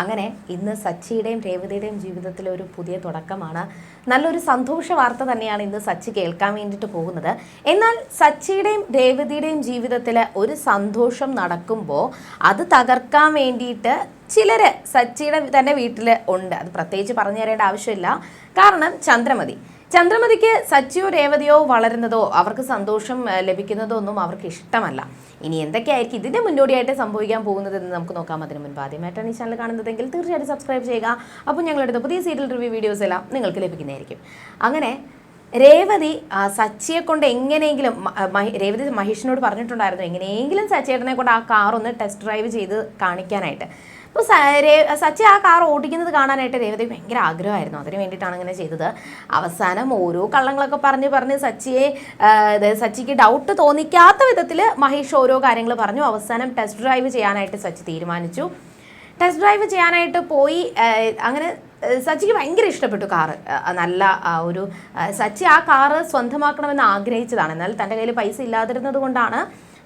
അങ്ങനെ ഇന്ന് സച്ചിയുടെയും രേവതിയുടെയും ജീവിതത്തിലെ ഒരു പുതിയ തുടക്കമാണ്. നല്ലൊരു സന്തോഷ വാർത്ത തന്നെയാണ് ഇന്ന് സച്ചി കേൾക്കാൻ വേണ്ടിയിട്ട് പോകുന്നത്. എന്നാൽ സച്ചിയുടെയും രേവതിയുടെയും ജീവിതത്തിൽ ഒരു സന്തോഷം നടക്കുമ്പോൾ അത് തകർക്കാൻ വേണ്ടിയിട്ട് ചിലര് സച്ചിയുടെ തന്നെ വീട്ടിൽ ഉണ്ട്. അത് പ്രത്യേകിച്ച് പറഞ്ഞു തരേണ്ട ആവശ്യമില്ല. കാരണം ചന്ദ്രമതി. ചന്ദ്രമതിക്ക് സച്ചിയോ രേവതിയോ വളരുന്നതോ അവർക്ക് സന്തോഷം ലഭിക്കുന്നതോ ഒന്നും അവർക്ക് ഇഷ്ടമല്ല. ഇനി എന്തൊക്കെയായിരിക്കും ഇതിന്റെ മുന്നോടിയായിട്ട് സംഭവിക്കാൻ പോകുന്നത് എന്ന് നമുക്ക് നോക്കാം. അതിന് മുൻപ് ആദ്യമായിട്ടാണ് ഈ ചാനൽ കാണുന്നതെങ്കിൽ തീർച്ചയായിട്ടും സബ്സ്ക്രൈബ് ചെയ്യുക. അപ്പോൾ ഞങ്ങളുടെ പുതിയ സീരിയൽ റിവ്യൂ വീഡിയോസ് എല്ലാം നിങ്ങൾക്ക് ലഭിക്കുന്നതായിരിക്കും. അങ്ങനെ രേവതി സച്ചിയെ കൊണ്ട് എങ്ങനെയെങ്കിലും രേവതി മഹേഷിനോട് പറഞ്ഞിട്ടുണ്ടായിരുന്നു എങ്ങനെയെങ്കിലും സച്ചിയേട്ടനെ കൊണ്ട് ആ കാർ ഒന്ന് ടെസ്റ്റ് ഡ്രൈവ് ചെയ്ത് കാണിക്കാനായിട്ട്. അപ്പോൾ സച്ചി ആ കാർ ഓടിക്കുന്നത് കാണാനായിട്ട് രേവതി ഭയങ്കര ആഗ്രഹമായിരുന്നു. അതിന് വേണ്ടിയിട്ടാണ് അങ്ങനെ ചെയ്തത്. അവസാനം ഓരോ കള്ളങ്ങളൊക്കെ പറഞ്ഞ് പറഞ്ഞ് സച്ചിയെ സച്ചിക്ക് ഡൗട്ട് തോന്നിക്കാത്ത വിധത്തിൽ മഹേഷ് ഓരോ കാര്യങ്ങൾ പറഞ്ഞു. അവസാനം ടെസ്റ്റ് ഡ്രൈവ് ചെയ്യാനായിട്ട് സച്ചി തീരുമാനിച്ചു. ടെസ്റ്റ് ഡ്രൈവ് ചെയ്യാനായിട്ട് പോയി അങ്ങനെ സച്ചിക്ക് ഭയങ്കര ഇഷ്ടപ്പെട്ടു കാറ് നല്ല ഒരു സച്ചി ആ കാറ് സ്വന്തമാക്കണമെന്ന് ആഗ്രഹിച്ചതാണ്. എന്നാൽ തന്റെ കയ്യിൽ പൈസ ഇല്ലാതിരുന്നത് കൊണ്ടാണ്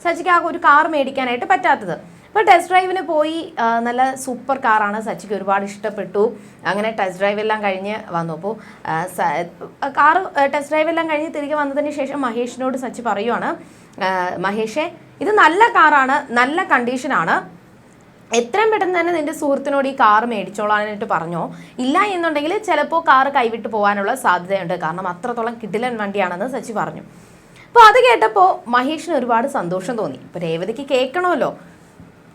സച്ചിക്ക് ആ ഒരു കാർ മേടിക്കാനായിട്ട് പറ്റാത്തത്. അപ്പോൾ ടെസ്റ്റ് ഡ്രൈവിന് പോയി നല്ല സൂപ്പർ കാറാണ് സച്ചിക്ക് ഒരുപാട് ഇഷ്ടപ്പെട്ടു. അങ്ങനെ ടെസ്റ്റ് ഡ്രൈവെല്ലാം കഴിഞ്ഞ് വന്നു. അപ്പോൾ കാറ് ടെസ്റ്റ് ഡ്രൈവെല്ലാം കഴിഞ്ഞ് തിരികെ വന്നതിന് ശേഷം മഹേഷിനോട് സച്ചി പറയുവാണ് മഹേഷെ ഇത് നല്ല കാറാണ് നല്ല കണ്ടീഷനാണ് എത്രയും പെട്ടെന്ന് തന്നെ നിന്റെ സുഹൃത്തിനോട് ഈ കാർ മേടിച്ചോളാനായിട്ട് പറഞ്ഞോ. ഇല്ല എന്നുണ്ടെങ്കിൽ ചിലപ്പോൾ കാർ കൈവിട്ട് പോകാനുള്ള സാധ്യതയുണ്ട്. കാരണം അത്രത്തോളം കിടിലൻ വണ്ടിയാണെന്ന് സച്ചി പറഞ്ഞു. അപ്പോൾ അത് കേട്ടപ്പോൾ മഹേഷിന് ഒരുപാട് സന്തോഷം തോന്നി. ഇപ്പോൾ രേവതിക്ക് കേൾക്കണമല്ലോ.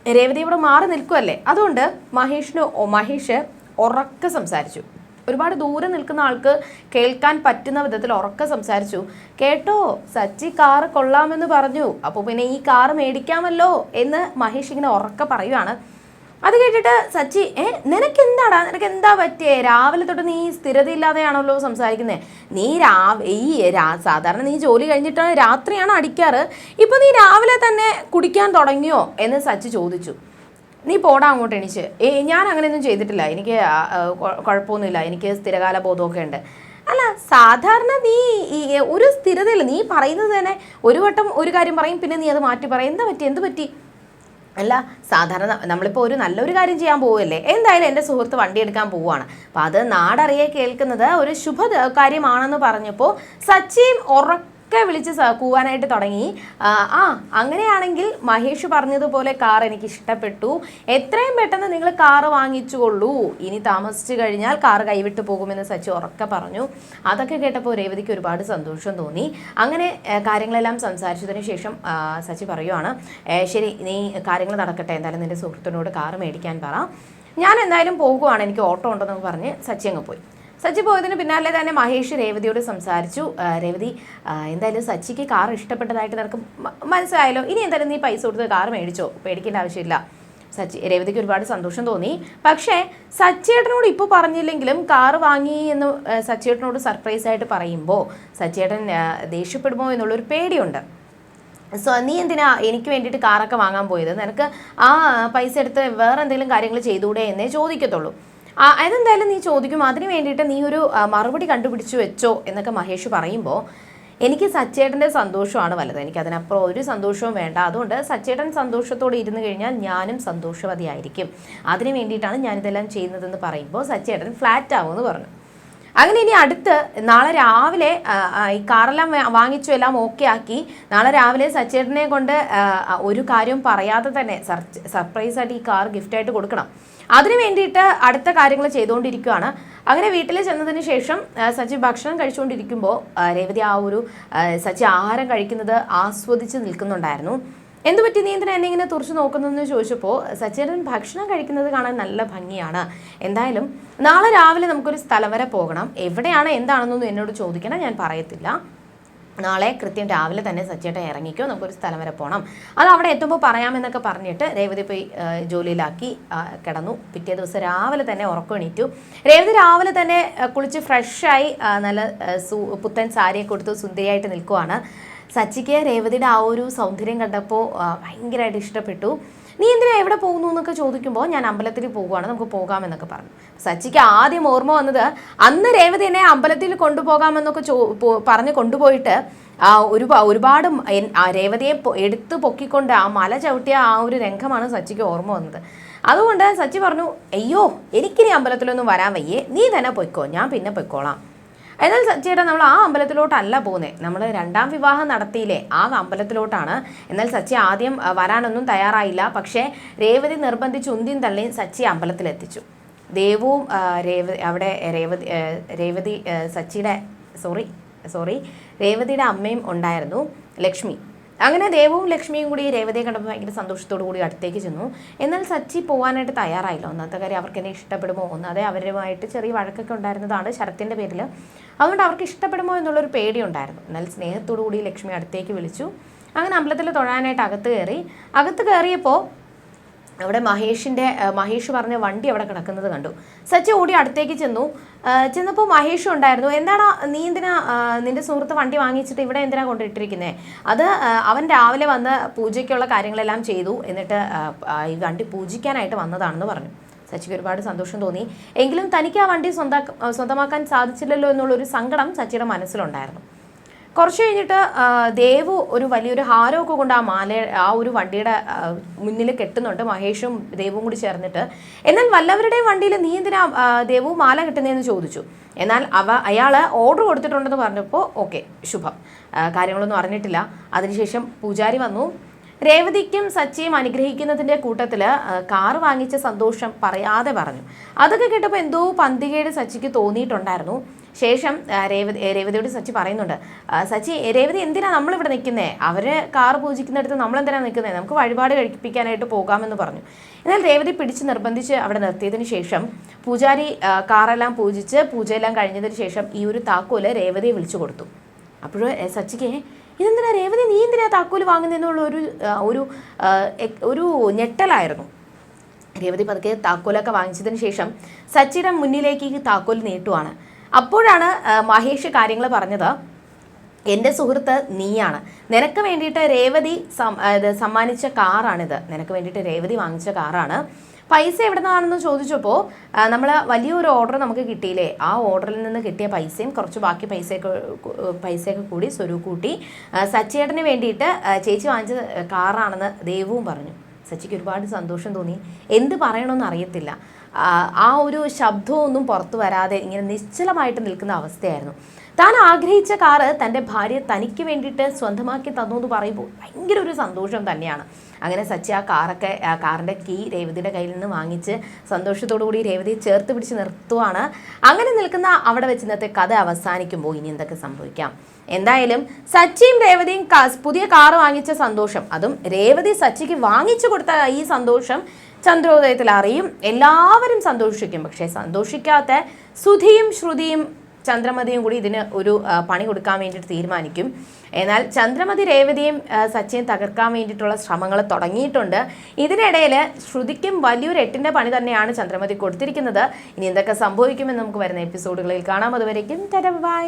രേവതി ഇവിടെ മാറി നിൽക്കുമല്ലേ അതുകൊണ്ട് മഹേഷിന് മഹേഷ് ഉറക്കെ സംസാരിച്ചു. ഒരുപാട് ദൂരെ നിൽക്കുന്ന ആൾക്ക് കേൾക്കാൻ പറ്റുന്ന വിധത്തിൽ ഉറക്കെ സംസാരിച്ചു. കേട്ടോ സച്ചി കാറ് കൊള്ളാമെന്ന് പറഞ്ഞു. അപ്പോൾ പിന്നെ ഈ കാറ് മേടിക്കാമല്ലോ എന്ന് മഹേഷ് ഇങ്ങനെ ഉറക്കെ പറയുവാണ്. അത് കേട്ടിട്ട് സച്ചി ഏ നിനക്ക് എന്താടാ നിനക്ക് എന്താ പറ്റിയേ? രാവിലെ തൊട്ട് നീ സ്ഥിരതയില്ലാതെയാണല്ലോ സംസാരിക്കുന്നത് നീ രാവ് ഈ രാ- സാധാരണ നീ ജോലി കഴിഞ്ഞിട്ടാണ് രാത്രിയാണ് അടിക്കാറ്. ഇപ്പം നീ രാവിലെ തന്നെ കുടിക്കാൻ തുടങ്ങിയോ? എന്ന് സച്ചി ചോദിച്ചു. നീ പോടാ അങ്ങോട്ട് എണീച്ച്. ഏ ഞാൻ അങ്ങനെയൊന്നും ചെയ്തിട്ടില്ല. എനിക്ക് കുഴപ്പമൊന്നുമില്ല എനിക്ക് സ്ഥിരകാല ബോധമൊക്കെ ഉണ്ട്. അല്ല സാധാരണ നീ ഒരു സ്ഥിരതയില്ല. നീ പറയുന്നത് തന്നെ ഒരു വട്ടം ഒരു കാര്യം പറയും പിന്നെ നീ അത് മാറ്റി പറയും. എന്താ പറ്റി? എന്ത് പറ്റി? അല്ല സാധാരണ നമ്മളിപ്പോൾ ഒരു നല്ലൊരു കാര്യം ചെയ്യാൻ പോവുമല്ലേ എന്തായാലും എന്റെ സുഹൃത്ത് വണ്ടി എടുക്കാൻ പോവുകയാണ്. അപ്പോൾ അത് നാടറിയെ കേൾക്കുന്നത് ഒരു ശുഭ കാര്യമാണെന്ന് പറഞ്ഞപ്പോൾ സച്ചിൻ ഉറക്കെ വിളിച്ച് സ- കൂവാനായിട്ട് തുടങ്ങി. ആ, അങ്ങനെയാണെങ്കിൽ മഹേഷ് പറഞ്ഞതുപോലെ കാർ എനിക്ക് ഇഷ്ടപ്പെട്ടു. എത്രയും പെട്ടെന്ന് നിങ്ങൾ കാർ വാങ്ങിച്ചുകൊള്ളൂ. ഇനി താമസിച്ചു കഴിഞ്ഞാൽ കാർ കൈവിട്ട് പോകുമെന്ന് സച്ചി ഉറക്കെ പറഞ്ഞു. അതൊക്കെ കേട്ടപ്പോൾ രേവതിക്ക് ഒരുപാട് സന്തോഷം തോന്നി. അങ്ങനെ കാര്യങ്ങളെല്ലാം സംസാരിച്ചതിന് ശേഷം സച്ചി പറയുവാണ് "ഏ, ശരി നീ കാര്യങ്ങൾ നടക്കട്ടെ. എന്തായാലും നിന്റെ സുഹൃത്തിനോട് കാർ മേടിക്കാൻ പറ. ഞാൻ എന്തായാലും പോകുവാണ്. എനിക്ക് ഓട്ടോ ഉണ്ടെന്ന് പറഞ്ഞ് സച്ചി അങ്ങ് പോയി. സച്ചി പോയതിന് പിന്നാലെ തന്നെ മഹേഷ് രേവതിയോട് സംസാരിച്ചു. രേവതി എന്തായാലും സച്ചിക്ക് കാർ ഇഷ്ടപ്പെട്ടതായിട്ട് നിനക്ക് മനസ്സിലായല്ലോ. ഇനി എന്തായാലും നീ പൈസ കൊടുത്ത് കാർ മേടിച്ചോ? പേടിക്കേണ്ട ആവശ്യമില്ല. സച്ചി രേവതിക്ക് ഒരുപാട് സന്തോഷം തോന്നി. പക്ഷേ സച്ചിയേട്ടനോട് ഇപ്പോൾ പറഞ്ഞില്ലെങ്കിലും കാർ വാങ്ങി എന്ന് സച്ചേട്ടനോട് സർപ്രൈസ് ആയിട്ട് പറയുമ്പോൾ സച്ചിയേട്ടൻ ആ, ദേഷ്യപ്പെടുമോ എന്നുള്ളൊരു പേടിയുണ്ട്. സോ നീ എന്തിനാ എനിക്ക് വേണ്ടിയിട്ട് കാറൊക്കെ വാങ്ങാൻ പോയത്? നിനക്ക് ആ പൈസ എടുത്ത് വേറെ എന്തെങ്കിലും കാര്യങ്ങൾ ചെയ്തുകൂടെ എന്നേ ചോദിക്കത്തുള്ളൂ. അതെന്തായാലും നീ ചോദിക്കും. അതിന് വേണ്ടിയിട്ട് നീ ഒരു മറുപടി കണ്ടുപിടിച്ചു വെച്ചോ എന്നൊക്കെ മഹേഷ് പറയുമ്പോൾ എനിക്ക് സച്ചേട്ടന്റെ സന്തോഷമാണ് വലുത്. എനിക്ക് അതിനപ്പുറം ഒരു സന്തോഷവും വേണ്ട. അതുകൊണ്ട് സച്ചേട്ടൻ സന്തോഷത്തോടെ ഇരുന്ന് കഴിഞ്ഞാൽ ഞാനും സന്തോഷവതിയായിരിക്കും. അതിന് വേണ്ടിയിട്ടാണ് ഞാനിതെല്ലാം ചെയ്യുന്നതെന്ന് പറയുമ്പോൾ സച്ചേട്ടൻ ഫ്ലാറ്റ് ആവുമെന്ന് പറഞ്ഞു. അങ്ങനെ ഇനി അടുത്ത് നാളെ രാവിലെ ഈ കാറെല്ലാം വാങ്ങിച്ചു എല്ലാം ഓക്കെ ആക്കി. നാളെ രാവിലെ സച്ചേട്ടനെ കൊണ്ട് ഒരു കാര്യം പറയാതെ തന്നെ സർപ്രൈസ് ആയിട്ട് ഈ കാർ ഗിഫ്റ്റായിട്ട് കൊടുക്കണം. അതിനു വേണ്ടിയിട്ട് അടുത്ത കാര്യങ്ങൾ ചെയ്തുകൊണ്ടിരിക്കുകയാണ്. അങ്ങനെ വീട്ടിൽ ചെന്നതിന് ശേഷം സച്ചി ഭക്ഷണം കഴിച്ചുകൊണ്ടിരിക്കുമ്പോൾ രേവതി ആ ഒരു സച്ചി ആഹാരം കഴിക്കുന്നത് ആസ്വദിച്ച് നിൽക്കുന്നുണ്ടായിരുന്നു. എന്തു പറ്റി നീ എന്നെ ഇങ്ങനെ തുറച്ചു നോക്കുന്നതെന്ന് ചോദിച്ചപ്പോൾ സച്ചേരൻ ഭക്ഷണം കഴിക്കുന്നത് കാണാൻ നല്ല ഭംഗിയാണ്. എന്തായാലും നാളെ രാവിലെ നമുക്കൊരു സ്ഥലം വരെ പോകണം. എവിടെയാണ് എന്താണെന്നൊന്നും എന്നോട് ചോദിക്കണം ഞാൻ പറയത്തില്ല. നാളെ കൃത്യം രാവിലെ തന്നെ സച്ചേട്ടൻ ഇറങ്ങിക്കോ നമുക്കൊരു സ്ഥലം വരെ പോകണം അത് അവിടെ എത്തുമ്പോൾ പറയാമെന്നൊക്കെ പറഞ്ഞിട്ട് രേവതി പോയി ജോലിയിലാക്കി കിടന്നു. പിറ്റേ ദിവസം രാവിലെ തന്നെ ഉറക്കം എണീറ്റു. രേവതി രാവിലെ തന്നെ കുളിച്ച് ഫ്രഷായി നല്ല പുത്തൻ സാരിയൊക്കെ കൊടുത്ത് സുന്ദരിയായിട്ട് നിൽക്കുവാണ്. സച്ചിക്ക് രേവതിയുടെ ആ ഒരു സൗന്ദര്യം കണ്ടപ്പോൾ ഭയങ്കരമായിട്ട് ഇഷ്ടപ്പെട്ടു. നീ എന്തിനാ എവിടെ പോകുന്നു? എന്നൊക്കെ ചോദിക്കുമ്പോൾ ഞാൻ അമ്പലത്തിൽ പോകുവാണ് നമുക്ക് പോകാമെന്നൊക്കെ പറഞ്ഞു. സച്ചിക്ക് ആദ്യം ഓർമ്മ വന്നത് അന്ന് രേവതി എന്നെ അമ്പലത്തിൽ കൊണ്ടുപോകാമെന്നൊക്കെ ചോ പറഞ്ഞ് കൊണ്ടുപോയിട്ട് ഒരു ഒരുപാട് രേവതിയെ എടുത്ത് പൊക്കിക്കൊണ്ട് ആ മല ചവിട്ടിയ ആ ഒരു രംഗമാണ് സച്ചിക്ക് ഓർമ്മ വന്നത്. അതുകൊണ്ട് സച്ചി പറഞ്ഞു അയ്യോ എനിക്കിനി അമ്പലത്തിലൊന്നും വരാൻ വയ്യേ. നീ തന്നെ പൊയ്ക്കോ ഞാൻ പിന്നെ പൊയ്ക്കോളാം. എന്നാൽ സച്ചിയുടെ നമ്മൾ ആ അമ്പലത്തിലോട്ടല്ല പോകുന്നത് നമ്മൾ രണ്ടാം വിവാഹം നടത്തിയില്ലേ ആ അമ്പലത്തിലോട്ടാണ്. എന്നാൽ സച്ചി ആദ്യം വരാനൊന്നും തയ്യാറായില്ല. പക്ഷേ രേവതി നിർബന്ധിച്ച് ഉന്തിയും തള്ളിയും സച്ചി അമ്പലത്തിലെത്തിച്ചു. ദേവവും രേവതി അവിടെ രേവതി രേവതി സച്ചിയുടെ സോറി സോറി രേവതിയുടെ അമ്മയും ഉണ്ടായിരുന്നു ലക്ഷ്മി. അങ്ങനെ ദേവവും ലക്ഷ്മിയും കൂടി രേവതയെ കണ്ടപ്പോൾ ഭയങ്കര സന്തോഷത്തോടു കൂടി അടുത്തേക്ക് ചെന്നു. എന്നാൽ സച്ചി പോകാനായിട്ട് തയ്യാറായില്ല. ഒന്നാമത്തെ കാര്യം അവർക്ക് എന്നെ ഇഷ്ടപ്പെടുമോ? ഒന്നാതെ അവരുമായിട്ട് ചെറിയ വഴക്കൊക്കെ ഉണ്ടായിരുന്നതാണ് ശരത്തിന്റെ പേരിൽ അതുകൊണ്ട് അവർക്ക് ഇഷ്ടപ്പെടുമോ എന്നുള്ളൊരു പേടി ഉണ്ടായിരുന്നു എന്നാൽ സ്നേഹത്തോടു കൂടി ലക്ഷ്മി അടുത്തേക്ക് വിളിച്ചു. അങ്ങനെ അമ്പലത്തിൽ തൊഴാനായിട്ട് അകത്ത് കയറി. അകത്ത് കയറിയപ്പോൾ അവിടെ മഹേഷിന്റെ മഹേഷ് പറഞ്ഞ വണ്ടി അവിടെ കിടക്കുന്നത് കണ്ടു. സച്ചി ഓടി അടുത്തേക്ക് ചെന്നു. ചെന്നപ്പോൾ മഹേഷ് ഉണ്ടായിരുന്നു. എന്താണ് നീ എന്തിനാ നിന്റെ സുഹൃത്ത് വണ്ടി വാങ്ങിച്ചിട്ട് ഇവിടെ എന്തിനാ കൊണ്ടിട്ടിരിക്കുന്നത് അത് അവൻ രാവിലെ വന്ന് പൂജയ്ക്കുള്ള കാര്യങ്ങളെല്ലാം ചെയ്തു. എന്നിട്ട് ഈ വണ്ടി പൂജിക്കാനായിട്ട് വന്നതാണെന്ന് പറഞ്ഞു. സച്ചിക്ക് ഒരുപാട് സന്തോഷം തോന്നി. എങ്കിലും തനിക്ക് ആ വണ്ടി സ്വന്തം സ്വന്തമാക്കാൻ സാധിച്ചില്ലല്ലോ എന്നുള്ളൊരു സങ്കടം സച്ചിയുടെ മനസ്സിലുണ്ടായിരുന്നു. കുറച്ച് കഴിഞ്ഞിട്ട് ദേവു ഒരു വലിയൊരു ഹാരമൊക്കെ കൊണ്ട് ആ മാല ആ ഒരു വണ്ടിയുടെ മുന്നിൽ കെട്ടുന്നുണ്ട്. മഹേഷും ദേവും കൂടി ചേർന്നിട്ട്. എന്നാൽ വല്ലവരുടെയും വണ്ടിയിൽ നീ എന്തിനാ ദേവു മാല കെട്ടുന്നതെന്ന് ചോദിച്ചു. എന്നാൽ അവ അയാൾ ഓർഡർ കൊടുത്തിട്ടുണ്ടെന്ന് പറഞ്ഞപ്പോൾ ഓക്കെ ശുഭം. കാര്യങ്ങളൊന്നും അറിഞ്ഞിട്ടില്ല. അതിനുശേഷം പൂജാരി വന്നു. രേവതിക്കും സച്ചിയും അനുഗ്രഹിക്കുന്നതിന്റെ കൂട്ടത്തിൽ കാർ വാങ്ങിച്ച സന്തോഷം പറയാതെ പറഞ്ഞു. അതൊക്കെ കേട്ടപ്പോൾ എന്തോ പന്തികേട് സച്ചിക്ക് തോന്നിയിട്ടുണ്ടായിരുന്നു. ശേഷം രേവതി രേവതിയോട് സച്ചി പറയുന്നുണ്ട് സച്ചി രേവതി എന്തിനാ നമ്മളിവിടെ നിൽക്കുന്നേ? അവർ കാർ പൂജിക്കുന്നിടത്ത് നമ്മൾ എന്തിനാ നിൽക്കുന്നത് നമുക്ക് വഴിപാട് കഴിപ്പിക്കാനായിട്ട് പോകാമെന്ന് പറഞ്ഞു. എന്നാൽ രേവതി പിടിച്ച് നിർബന്ധിച്ച് അവിടെ നിർത്തിയതിന് ശേഷം പൂജാരി കാറെല്ലാം പൂജിച്ച് പൂജയെല്ലാം കഴിഞ്ഞതിന് ശേഷം ഈ ഒരു താക്കോൽ രേവതിയെ വിളിച്ചു കൊടുത്തു. അപ്പോഴും സച്ചിക്ക് ഇതെന്തിനാ രേവതി നീ എന്തിനാ താക്കോൽ വാങ്ങുന്നതെന്നുള്ള ഒരു ഒരു ഒരു ഞെട്ടലായിരുന്നു. രേവതി പതുക്കെ താക്കോലൊക്കെ വാങ്ങിച്ചതിന് ശേഷം സച്ചിയുടെ മുന്നിലേക്ക് ഈ താക്കോൽ നീട്ടുവാണ്. അപ്പോഴാണ് മഹേഷ് കാര്യങ്ങൾ പറഞ്ഞത് എന്റെ സുഹൃത്ത് നീയാണ്. നിനക്ക് വേണ്ടിയിട്ട് രേവതി സമ്മാനിച്ച കാറാണിത്. നിനക്ക് വേണ്ടിയിട്ട് രേവതി വാങ്ങിച്ച കാറാണ്. പൈസ എവിടെ നിന്നാണെന്ന് ചോദിച്ചപ്പോൾ നമ്മൾ വലിയൊരു ഓർഡർ നമുക്ക് കിട്ടിയില്ലേ? ആ ഓർഡറിൽ നിന്ന് കിട്ടിയ പൈസയും കുറച്ച് ബാക്കി പൈസയൊക്കെ പൈസയൊക്കെ കൂടി സ്വരൂ കൂട്ടി സച്ചേട്ടന് വേണ്ടിയിട്ട് ചേച്ചി വാങ്ങിച്ച കാറാണെന്ന് ദൈവവും പറഞ്ഞു. സച്ചിക്ക് ഒരുപാട് സന്തോഷം തോന്നി. എന്ത് പറയണമെന്ന് അറിയത്തില്ല. ആ ഒരു ശബ്ദമൊന്നും പുറത്തു വരാതെ ഇങ്ങനെ നിശ്ചലമായിട്ട് നിൽക്കുന്ന അവസ്ഥയായിരുന്നു. താൻ ആഗ്രഹിച്ച കാറ് തന്റെ ഭാര്യ തനിക്ക് വേണ്ടിയിട്ട് സ്വന്തമാക്കി തന്നു എന്ന് പറയുമ്പോൾ ഭയങ്കര ഒരു സന്തോഷം തന്നെയാണ്. അങ്ങനെ സച്ചി ആ കാറൊക്കെ കാറിന്റെ കീ രേവതിയുടെ കയ്യിൽ നിന്ന് വാങ്ങിച്ച് സന്തോഷത്തോടു കൂടി രേവതിയെ ചേർത്ത് പിടിച്ച് നിർത്തുവാണ്. അങ്ങനെ നിൽക്കുന്ന അവിടെ വെച്ച് ഇന്നത്തെ കഥ അവസാനിക്കുമ്പോൾ ഇനി എന്തൊക്കെ സംഭവിക്കാം? എന്തായാലും സച്ചിയും രേവതിയും പുതിയ കാർ വാങ്ങിച്ച സന്തോഷം അതും രേവതി സച്ചിക്ക് വാങ്ങിച്ചു കൊടുത്ത ഈ സന്തോഷം ചന്ദ്രോദയത്തിൽ അറിയും. എല്ലാവരും സന്തോഷിക്കും പക്ഷേ സന്തോഷിക്കാത്ത സുധിയും ശ്രുതിയും ചന്ദ്രമതിയും കൂടി ഇതിന് ഒരു പണി കൊടുക്കാൻ വേണ്ടിയിട്ട് തീരുമാനിക്കും. എന്നാൽ ചന്ദ്രമതി രേവതിയും ആ, സച്ചിയും തകർക്കാൻ വേണ്ടിയിട്ടുള്ള ശ്രമങ്ങൾ തുടങ്ങിയിട്ടുണ്ട്. ഇതിനിടയിൽ ശ്രുതിക്കും വലിയൊരു എട്ടിന്റെ പണി തന്നെയാണ് ചന്ദ്രമതി കൊടുത്തിരിക്കുന്നത്. ഇനി എന്തൊക്കെ സംഭവിക്കുമെന്ന് നമുക്ക് വരുന്ന എപ്പിസോഡുകളിൽ കാണാം. അതുവരേക്കും ബൈ.